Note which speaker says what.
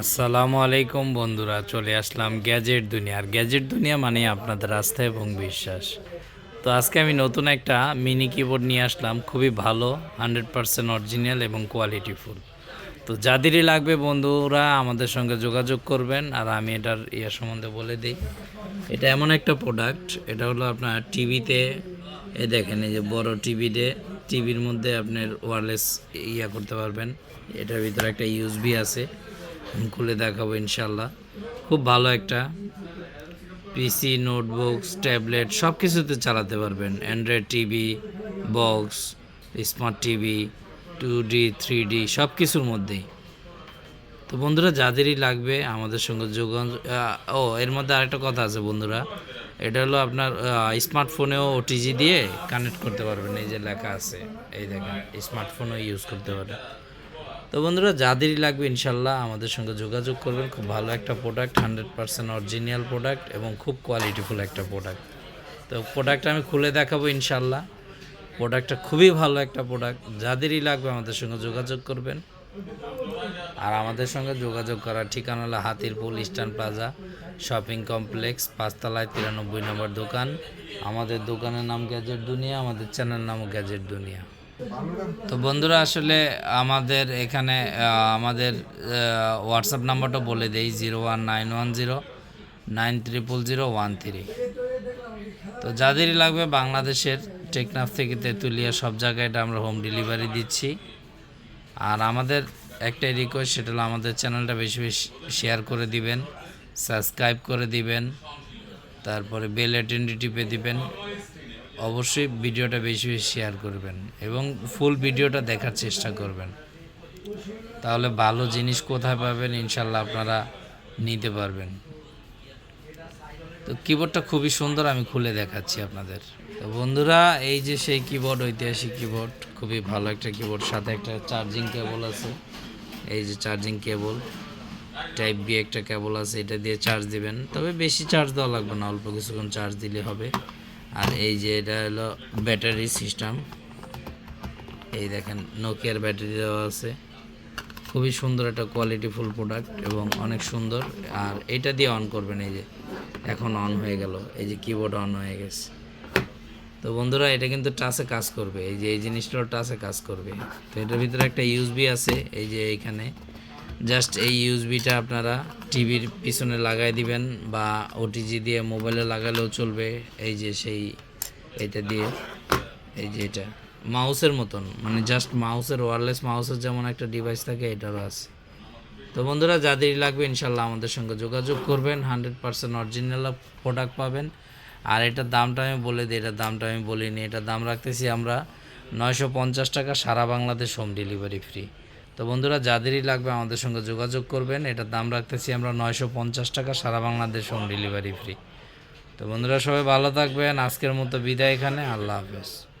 Speaker 1: আসসালামু আলাইকুম বন্ধুরা, চলে আসলাম গ্যাজেট দুনিয়া। আর গ্যাজেট দুনিয়া মানে আপনাদের আস্থা এবং বিশ্বাস। তো আজকে আমি নতুন একটা মিনি কিবোর্ড নিয়ে আসলাম, খুবই ভালো হান্ড্রেড পারসেন্ট অরিজিনাল এবং কোয়ালিটিফুল তো যাদেরই লাগবে বন্ধুরা, আমাদের সঙ্গে যোগাযোগ করবেন। আর আমি এটার ইয়ে সম্বন্ধে বলে দিই, এটা এমন একটা প্রোডাক্ট এটা হলো আপনার টিভিতে এ দেখেন এই যে বড় টিভিতে, টিভির মধ্যে আপনার ওয়ারলেস ইয়া করতে পারবেন। এটার ভিতরে একটা ইউএসবি আছে। খুলে দেখাবো ইনশাল্লাহ খুব ভালো একটা পিসি নোটবুকস ট্যাবলেট সব কিছুতে চালাতে পারবেন। Android TV box smart TV two D three D সব কিছুর মধ্যেই। তো বন্ধুরা, যাদেরই লাগবে আমাদের সঙ্গে যোগাযোগ ও, এর মধ্যে আরেকটা কথা আছে বন্ধুরা। এটা হলো আপনার স্মার্টফোনেও ওটিজি দিয়ে কানেক্ট করতে পারবেন। এই যে লেখা আছে, এই দেখেন স্মার্টফোনও ইউজ করতে পারবেন তো বন্ধুরা, যাদেরই লাগবে ইনশাল্লাহ আমাদের সঙ্গে যোগাযোগ করবেন। খুব ভালো একটা product hundred percent original product এবং খুব কোয়ালিটিফুল একটা প্রোডাক্ট তো প্রোডাক্ট আমি খুলে দেখাবো ইনশাল্লাহ। প্রোডাক্টটা খুবই ভালো একটা প্রোডাক্ট যাদেরই লাগবে আমাদের সঙ্গে যোগাযোগ করবেন। আর আমাদের সঙ্গে যোগাযোগ করার ঠিকানা হলো Hatirpool eastern plaza shopping complex, পাঁচতলায় তিরানব্বই নম্বর দোকান। আমাদের দোকানের নাম গ্যাজেট দুনিয়া, আমাদের চ্যানেল নামও গ্যাজেট দুনিয়া। তো বন্ধুরা, আসলে আমাদের এখানে আমাদের হোয়াটসঅ্যাপ নাম্বারটা বলে দেই, zero one nine one zero, nine triple zero, one three. তো যাদেরই লাগবে, বাংলাদেশের টেকনাফ থেকে তেঁতুলিয়া, সব জায়গায় এটা আমরা হোম ডেলিভারি দিচ্ছি। আর আমাদের একটাই রিকোয়েস্ট সেটা হলো আমাদের চ্যানেলটা বেশি বেশি শেয়ার করে দিবেন সাবস্ক্রাইব করে দিবেন, তারপরে বেল আইকনটি টিপে দিবেন। অবশ্যই ভিডিওটা বেশি বেশি শেয়ার করবেন এবং ফুল ভিডিওটা দেখার চেষ্টা করবেন। তাহলে ভালো জিনিস কোথায় পাবেন ইনশাল্লাহ আপনারা নিতে পারবেন। তো কিবোর্ডটা খুবই সুন্দর, আমি খুলে দেখাচ্ছি আপনাদের। তো বন্ধুরা, এই যে সেই কিবোর্ড ঐতিহাসিক কিবোর্ড খুবই ভালো একটা কিবোর্ড সাথে একটা চার্জিং কেবল আছে। এই যে চার্জিং কেবল টাইপ বি একটা কেবল আছে, এটা দিয়ে চার্জ দিবেন। তবে বেশি চার্জ দেওয়া লাগবে না, অল্প কিছুক্ষণ চার্জ দিলে হবে। আর এই যে এটা হলো ব্যাটারি সিস্টেম। এই দেখেন নোকিয়ার ব্যাটারি দেওয়া আছে। খুবই সুন্দর একটা কোয়ালিটিফুল প্রোডাক্ট এবং অনেক সুন্দর। আর এটা দিয়ে অন করবেন, এই যে এখন অন হয়ে গেল। এই যে কিবোর্ড অন হয়ে গেছে। তো বন্ধুরা, এটা কিন্তু টাচে কাজ করবে। এই যে এই জিনিসটাও টাচে কাজ করবে। তো এটার ভিতরে একটা ইউএসবি আছে, এই যে এইখানে। জাস্ট এই ইউএসবিটা আপনারা টিভির পিছনে লাগাই দিবেন বা ওটিজি দিয়ে মোবাইলে লাগালেও চলবে। এই যে সেই এটা দিয়ে, এই যে এটা। মাউসের মতন মানে জাস্ট মাউসের ওয়্যারলেস মাউসের যেমন একটা ডিভাইস থাকে, এটারও আছে। তো বন্ধুরা যাদেরই লাগবে, ইনশাল্লাহ আমাদের সঙ্গে যোগাযোগ করবেন। হান্ড্রেড পার্সেন্ট অরিজিনাল প্রোডাক্ট পাবেন। আর এটার দামটা আমি বলে দিই, এটার দামটা আমি বলিনি। এটার দাম রাখতেছি আমরা নয়শো পঞ্চাশ টাকা, সারা বাংলাদেশ হোম ডেলিভারি ফ্রি তো বন্ধুরা, যাদেরই লাগবে আমাদের সঙ্গে যোগাযোগ করবেন। এটার দাম রাখতেছি আমরা নয়শো পঞ্চাশ টাকা, সারা বাংলাদেশ হোম ডেলিভারি ফ্রি। তো বন্ধুরা, সবাই ভালো থাকবেন। আজকের মতো বিদায় এখানে। আল্লাহ হাফেজ।